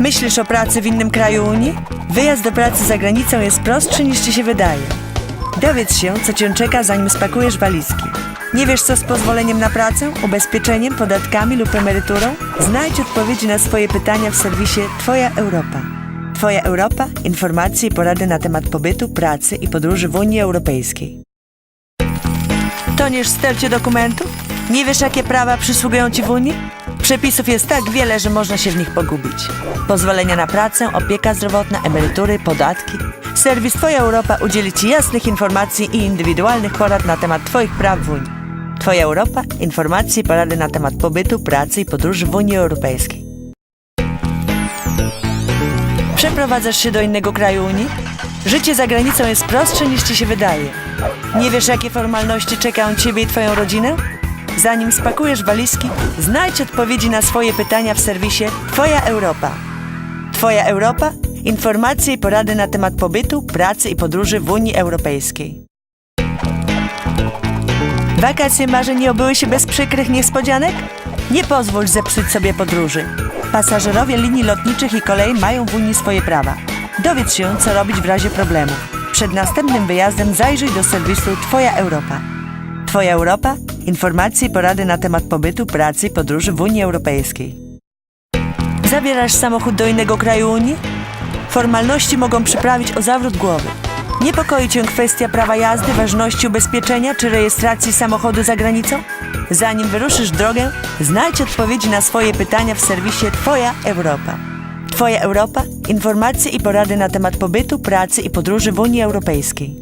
Myślisz o pracy w innym kraju Unii? Wyjazd do pracy za granicą jest prostszy niż ci się wydaje. Dowiedz się, co cię czeka, zanim spakujesz walizki. Nie wiesz, co z pozwoleniem na pracę, ubezpieczeniem, podatkami lub emeryturą? Znajdź odpowiedzi na swoje pytania w serwisie Twoja Europa. Twoja Europa, informacje i porady na temat pobytu, pracy i podróży w Unii Europejskiej. Toniesz w stercie dokumentów? Nie wiesz, jakie prawa przysługują ci w Unii? Przepisów jest tak wiele, że można się w nich pogubić. Pozwolenia na pracę, opieka zdrowotna, emerytury, podatki. Serwis Twoja Europa udzieli Ci jasnych informacji i indywidualnych porad na temat Twoich praw w Unii. Twoja Europa, informacje i porady na temat pobytu, pracy i podróży w Unii Europejskiej. Przeprowadzasz się do innego kraju Unii? Życie za granicą jest prostsze niż ci się wydaje. Nie wiesz, jakie formalności czekają ciebie i twoją rodzinę? Zanim spakujesz walizki, znajdź odpowiedzi na swoje pytania w serwisie Twoja Europa. Twoja Europa? Informacje i porady na temat pobytu, pracy i podróży w Unii Europejskiej. Wakacje marzeń nie obyły się bez przykrych niespodzianek? Nie pozwól zepsuć sobie podróży. Pasażerowie linii lotniczych i kolei mają w Unii swoje prawa. Dowiedz się, co robić w razie problemu. Przed następnym wyjazdem zajrzyj do serwisu Twoja Europa. Twoja Europa? Informacje i porady na temat pobytu, pracy i podróży w Unii Europejskiej. Zabierasz samochód do innego kraju Unii? Formalności mogą przyprawić o zawrót głowy. Niepokoi Cię kwestia prawa jazdy, ważności ubezpieczenia czy rejestracji samochodu za granicą? Zanim wyruszysz drogę, znajdź odpowiedzi na swoje pytania w serwisie Twoja Europa. Twoja Europa? Informacje i porady na temat pobytu, pracy i podróży w Unii Europejskiej.